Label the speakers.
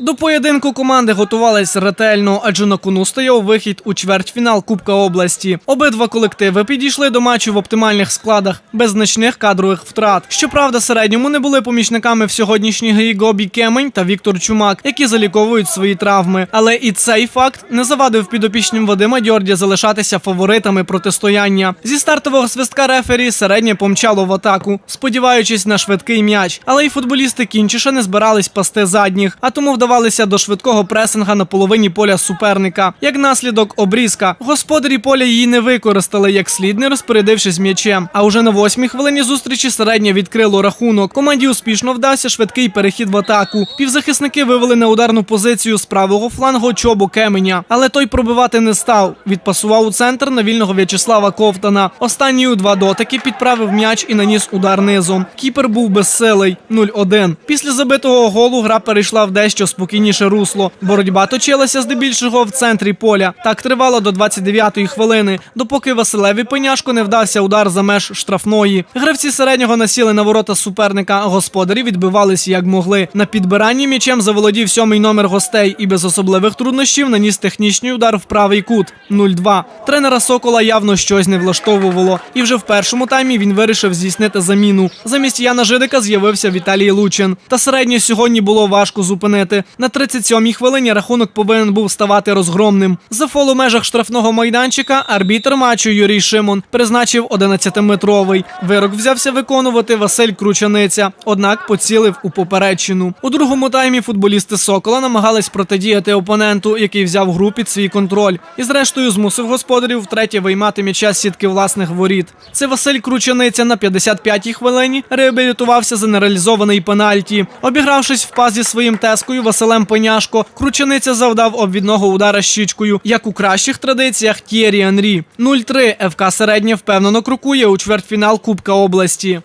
Speaker 1: До поєдинку команди готувались ретельно, адже на кону стояв вихід у чвертьфінал Кубка області. Обидва колективи підійшли до матчу в оптимальних складах, без значних кадрових втрат. Щоправда, середньому не були помічниками в сьогоднішній грі Гобі Кемень та Віктор Чумак, які заліковують свої травми. Але і цей факт не завадив підопічним Вадима Дьордя залишатися фаворитами протистояння. Зі стартового свистка рефері середнє помчало в атаку, сподіваючись на швидкий м'яч. Але й футболісти кінчіша не збирались пасти задніх, а тому вдавалися до швидкого пресинга на половині поля суперника. Як наслідок обрізка, господарі поля її не використали як слід, не розпорядившись м'ячем. А уже на восьмій хвилині зустрічі середнє відкрило рахунок. Команді успішно вдався швидкий перехід в атаку. Півзахисники вивели на ударну позицію з правого флангу чобу Кеменя, але той пробивати не став. Відпасував у центр на вільного В'ячеслава Ковтана. Останній у два дотики підправив м'яч і наніс удар низом. Кіпер був безсилий 0-1. Після забитого голу гра перейшла в дещо спокійніше русло. Боротьба точилася здебільшого в центрі поля. Так тривало до 29-ї хвилини, допоки Василеві Пеняшко не вдався удар за меж штрафної. Гравці середнього насіли на ворота суперника. Господарі відбивались як могли. На підбиранні м'ячем заволодів сьомий номер гостей і без особливих труднощів наніс технічний удар в правий кут 0-2. Тренера Сокола явно щось не влаштовувало. І вже в першому таймі він вирішив здійснити заміну. Замість Яна Жидика з'явився Віталій Лучин. Та середньо сьогодні було важко зупинити. На 37-й хвилині рахунок повинен був ставати розгромним. За фол у межах штрафного майданчика арбітр матчу Юрій Шимон призначив 11-метровий. Вирок взявся виконувати Василь Кручаниця, однак поцілив у попередчину. У другому таймі футболісти Сокола намагались протидіяти опоненту, який взяв гру під свій контроль, і зрештою змусив господарів втретє виймати м'яча з сітки власних воріт. Це Василь Кручаниця на 55-й хвилині реабілітувався за нереалізований пенальті. Обігравшись в паз зі своїм тескою Василем Пеняшко, кручениця завдав обвідного удара щічкою, як у кращих традиціях Т'єрі Анрі. 0-3 ФК Середнє впевнено крокує у чвертьфінал Кубка області.